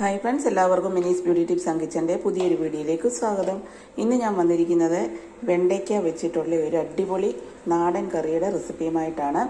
Hi friends എല്ലാവർക്കും മിനീസ് beauty tips അങ്കിച്ചന്റെ പുതിയൊരു വീഡിയോയിലേക്ക് സ്വാഗതം. ഇന്ന് ഞാൻ വന്നിരിക്കുന്നത് വെണ്ടയ്ക്ക വെച്ചിട്ടുള്ള ഒരു അടിപൊളി നാടൻ കറിയുടെ റെസിപ്പിയുമായിട്ടാണ്.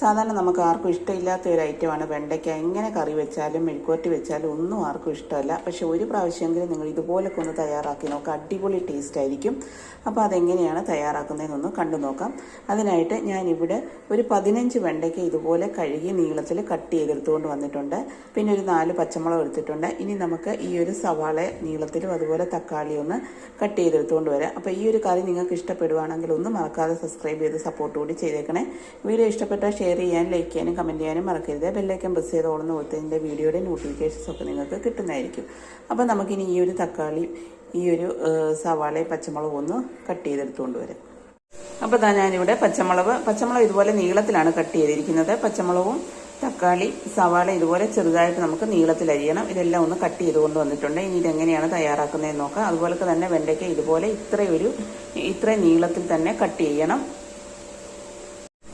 സാധാരണ നമുക്ക് ആർക്കും ഇഷ്ടമില്ലാത്ത ഒരു ഐറ്റമാണ് വെണ്ടയ്ക്ക. എങ്ങനെ കറി വെച്ചാലും മെഴുക്കുവരട്ടി വെച്ചാലും ഒന്നും ആർക്കും ഇഷ്ടമല്ല. പക്ഷേ ഒരു പ്രാവശ്യമെങ്കിലും നിങ്ങൾ ഇതുപോലൊക്കെ ഒന്ന് തയ്യാറാക്കി നോക്കുക അടിപൊളി ടേസ്റ്റ് ആയിരിക്കും. അപ്പോൾ അതെങ്ങനെയാണ് തയ്യാറാക്കുന്നതെന്നൊന്ന് കണ്ടു നോക്കാം. അതിനായിട്ട് ഞാനിവിടെ ഒരു പതിനഞ്ച് വെണ്ടയ്ക്ക ഇതുപോലെ കഴുകി നീളത്തിൽ കട്ട് ചെയ്തെടുത്തുകൊണ്ട് വന്നിട്ടുണ്ട്. പിന്നെ ഒരു നാല് പച്ചമുളക് എടുത്തിട്ടുണ്ട്. ഇനി നമുക്ക് ഈ ഒരു സവാള നീളത്തിലും അതുപോലെ തക്കാളി ഒന്ന് കട്ട് ചെയ്തെടുത്തുകൊണ്ട് വരാം. അപ്പോൾ ഈ ഒരു കറി നിങ്ങൾക്ക് ഇഷ്ടപ്പെടുവാണെങ്കിൽ ഒന്നും മറക്കാതെ സബ്സ്ക്രൈബ് ചെയ്ത് സപ്പോർട്ട് കൂടി ചെയ്തേക്കണേ. വീഡിയോ ഇഷ്ടപ്പെട്ടാൽ ഷെയർ ചെയ്യാനും ലൈക്ക് ചെയ്യാനും കമന്റ് ചെയ്യാനും മറക്കരുത്. ബെല്ലൈക്കൻ പ്രസ് ചെയ്ത് ഓളുന്ന കൊടുത്തതിന്റെ വീഡിയോയുടെ നോട്ടിഫിക്കേഷൻസ് ഒക്കെ നിങ്ങൾക്ക് കിട്ടുന്നതായിരിക്കും. അപ്പോൾ നമുക്കിനി ഈ ഒരു തക്കാളി ഈ ഒരു സവാളയും പച്ചമുളകും ഒന്ന് കട്ട് ചെയ്തെടുത്തുകൊണ്ട് വരാം. അപ്പോൾ ഇതാ ഞാനിവിടെ പച്ചമുളക് പച്ചമുളക് ഇതുപോലെ നീളത്തിലാണ് കട്ട് ചെയ്തിരിക്കുന്നത്. പച്ചമുളകും തക്കാളി സവാള ഇതുപോലെ ചെറുതായിട്ട് നമുക്ക് നീളത്തിൽ അരിയണം. ഇതെല്ലാം ഒന്ന് കട്ട് ചെയ്തുകൊണ്ട് വന്നിട്ടുണ്ട്. ഇനി ഇതെങ്ങനെയാണ് തയ്യാറാക്കുന്നതെന്ന് നോക്കാം. അതുപോലെ തന്നെ വെണ്ടയ്ക്ക ഇതുപോലെ ഇത്രയൊരു ഇത്രയും നീളത്തിൽ തന്നെ കട്ട് ചെയ്യണം.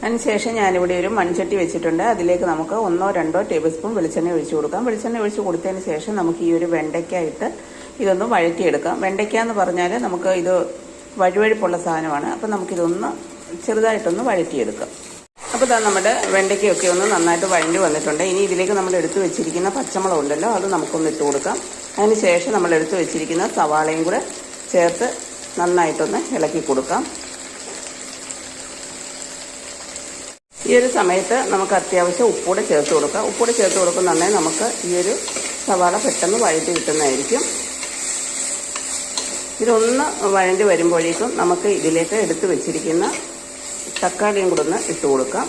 അതിനുശേഷം ഞാനിവിടെ ഒരു മൺചട്ടി വെച്ചിട്ടുണ്ട്. അതിലേക്ക് നമുക്ക് ഒന്നോ രണ്ടോ ടേബിൾ സ്പൂൺ വെളിച്ചെണ്ണ ഒഴിച്ചു കൊടുക്കാം. വെളിച്ചെണ്ണ ഒഴിച്ച് കൊടുത്തതിന് ശേഷം നമുക്ക് ഈ ഒരു വെണ്ടയ്ക്ക ഇട്ട് ഇതൊന്ന് വഴറ്റിയെടുക്കാം. വെണ്ടയ്ക്ക എന്ന് പറഞ്ഞാൽ നമുക്ക് ഇത് വഴുവഴുപ്പുള്ള സാധനമാണ്. അപ്പം നമുക്കിതൊന്ന് ചെറുതായിട്ടൊന്ന് വഴറ്റിയെടുക്കാം. അപ്പോൾ ഇതാ നമ്മുടെ വെണ്ടയ്ക്കയൊക്കെ ഒന്ന് നന്നായിട്ട് വഴണ്ടി വന്നിട്ടുണ്ട്. ഇനി ഇതിലേക്ക് നമ്മൾ എടുത്തു വെച്ചിരിക്കുന്ന പച്ചമുളക് ഉണ്ടല്ലോ അത് നമുക്കൊന്ന് ഇട്ട് കൊടുക്കാം. അതിന് ശേഷം നമ്മൾ എടുത്തു വെച്ചിരിക്കുന്ന സവാളയും കൂടെ ചേർത്ത് നന്നായിട്ടൊന്ന് ഇളക്കി കൊടുക്കാം. ഈ ഒരു സമയത്ത് നമുക്ക് അത്യാവശ്യം ഉപ്പൂടെ ചേർത്ത് കൊടുക്കാം. ഉപ്പൂടെ ചേർത്ത് കൊടുക്കുന്നുണ്ടെങ്കിൽ നമുക്ക് ഈ ഒരു സവാള പെട്ടെന്ന് വഴറ്റി കിട്ടുന്നതായിരിക്കും. ഇതൊന്ന് വഴണ്ടി വരുമ്പോഴേക്കും നമുക്ക് ഇതിലേക്ക് എടുത്തു വെച്ചിരിക്കുന്ന തക്കാളിയും കൂടെ ഒന്ന് ഇട്ട് കൊടുക്കാം.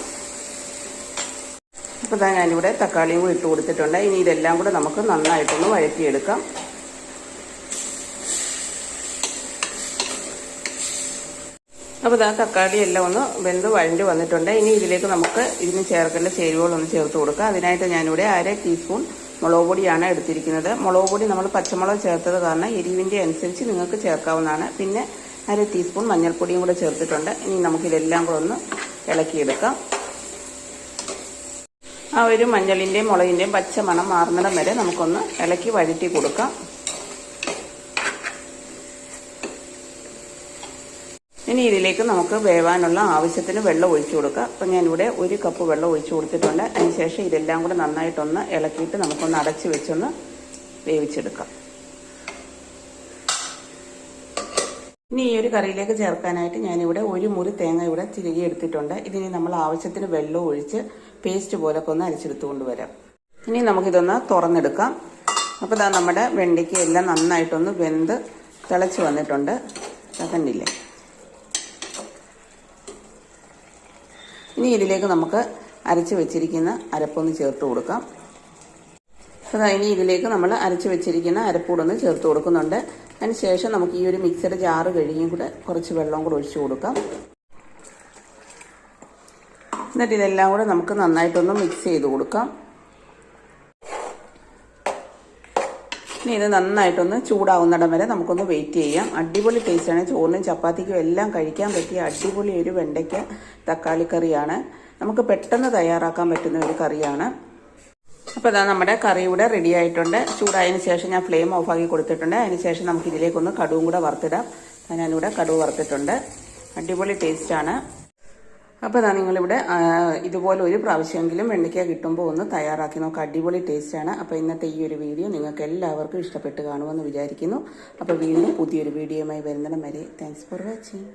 അപ്പോൾ ഞാൻ ഞാനിവിടെ തക്കാളിയും കൂടി ഇട്ട് കൊടുത്തിട്ടുണ്ട്. ഇനി ഇതെല്ലാം കൂടെ നമുക്ക് നന്നായിട്ടൊന്ന് വഴറ്റിയെടുക്കാം. അപ്പോൾ ഇതാ തക്കാളി എല്ലാം ഒന്ന് വെന്ത് വഴണ്ടി വന്നിട്ടുണ്ട്. ഇനി ഇതിലേക്ക് നമുക്ക് ഇതിന് ചേർക്കേണ്ട ചേരുവകളൊന്ന് ചേർത്ത് കൊടുക്കുക അതിനായിട്ട് ഞാനിവിടെ അര ടീസ്പൂൺ മുളക് പൊടിയാണ് എടുത്തിരിക്കുന്നത്. മുളക് പൊടി നമ്മൾ പച്ചമുളക് ചേർത്തത് കാരണം എരിവിന്റെ അനുസരിച്ച് നിങ്ങൾക്ക് ചേർക്കാവുന്നതാണ്. പിന്നെ അര ടീസ്പൂൺ മഞ്ഞൾപ്പൊടിയും കൂടെ ചേർത്തിട്ടുണ്ട്. ഇനി നമുക്ക് ഇതെല്ലാം കൂടെ ഒന്ന് ഇളക്കിയെടുക്കാം. ആ ഒരു മഞ്ഞളിന്റെയും മുളകിന്റെയും പച്ച മണം മാറുന്നിടം വരെ നമുക്കൊന്ന് ഇളക്കി വഴറ്റി കൊടുക്കാം. ഇനി ഇതിലേക്ക് നമുക്ക് വേവാനുള്ള ആവശ്യത്തിന് വെള്ളം ഒഴിച്ചു കൊടുക്കുക അപ്പം ഞാനിവിടെ ഒരു കപ്പ് വെള്ളം ഒഴിച്ചു കൊടുത്തിട്ടുണ്ട്. അതിനുശേഷം ഇതെല്ലാം കൂടെ നന്നായിട്ടൊന്ന് ഇളക്കിയിട്ട് നമുക്കൊന്ന് അടച്ചു വെച്ചൊന്ന് വേവിച്ചെടുക്കാം. ഇനി ഈ ഒരു കറിയിലേക്ക് ചേർക്കാനായിട്ട് ഞാനിവിടെ ഒരു മുറി തേങ്ങ ഇവിടെ തിരികെ എടുത്തിട്ടുണ്ട്. ഇതിനി നമ്മൾ ആവശ്യത്തിന് വെള്ളം ഒഴിച്ച് പേസ്റ്റ് പോലൊക്കെ ഒന്ന് അരച്ചെടുത്ത് കൊണ്ടുവരാം. ഇനി നമുക്കിതൊന്ന് തുറന്നെടുക്കാം. അപ്പോൾ ഇതാ നമ്മുടെ വെണ്ടയ്ക്ക് എല്ലാം നന്നായിട്ടൊന്ന് വെന്ത് തിളച്ച് വന്നിട്ടുണ്ട്. കണ്ടില്ലേ? ഇനി ഇതിലേക്ക് നമുക്ക് അരച്ച് വെച്ചിരിക്കുന്ന അരപ്പൊന്ന് ചേർത്ത് കൊടുക്കാം. അതാ ഇനി ഇതിലേക്ക് നമ്മൾ അരച്ച് വെച്ചിരിക്കുന്ന അരപ്പൂടൊന്ന് ചേർത്ത് കൊടുക്കുന്നുണ്ട്. അതിന് ശേഷം നമുക്ക് ഈ ഒരു മിക്സഡ് ജാറ് കഴുകിയും കൂടെ കുറച്ച് വെള്ളം കൂടെ ഒഴിച്ചു കൊടുക്കാം. എന്നിട്ട് ഇതെല്ലാം കൂടെ നമുക്ക് നന്നായിട്ടൊന്ന് മിക്സ് ചെയ്ത് കൊടുക്കാം. ഇനി ഇത് നന്നായിട്ടൊന്ന് ചൂടാവുന്നിടം വരെ നമുക്കൊന്ന് വെയിറ്റ് ചെയ്യാം. അടിപൊളി ടേസ്റ്റാണ് ചോറിനും ചപ്പാത്തിക്കും എല്ലാം കഴിക്കാൻ പറ്റിയ അടിപൊളി ഒരു വെണ്ടയ്ക്ക തക്കാളി കറിയാണ്. നമുക്ക് പെട്ടെന്ന് തയ്യാറാക്കാൻ പറ്റുന്ന ഒരു കറിയാണ്. അപ്പോൾ ഇതാ നമ്മുടെ കറി ഇവിടെ റെഡി ആയിട്ടുണ്ട്. ചൂടായതിനു ശേഷം ഞാൻ ഫ്ലെയിം ഓഫാക്കി കൊടുത്തിട്ടുണ്ട്. അതിന് ശേഷം നമുക്ക് ഇതിലേക്കൊന്ന് കടുവും കൂടെ വറുത്തിടാം. ഞാനിവിടെ കടുവ് വറുത്തിട്ടുണ്ട്. അടിപൊളി ടേസ്റ്റാണ് അപ്പോൾ നിങ്ങൾ നിങ്ങളിവിടെ ഇതുപോലെ ഒരു പ്രാവശ്യമെങ്കിലും വെണ്ടയ്ക്ക കിട്ടുമ്പോൾ ഒന്ന് തയ്യാറാക്കി നോക്കുക അടിപൊളി ടേസ്റ്റാണ്. അപ്പോൾ ഇന്നത്തെ ഈ ഒരു വീഡിയോ നിങ്ങൾക്ക് എല്ലാവർക്കും ഇഷ്ടപ്പെട്ട് കാണുമെന്ന് വിചാരിക്കുന്നു. അപ്പോൾ വീണ്ടും പുതിയൊരു വീഡിയോയുമായി വരുന്നിടം വരെ. Thanks for watching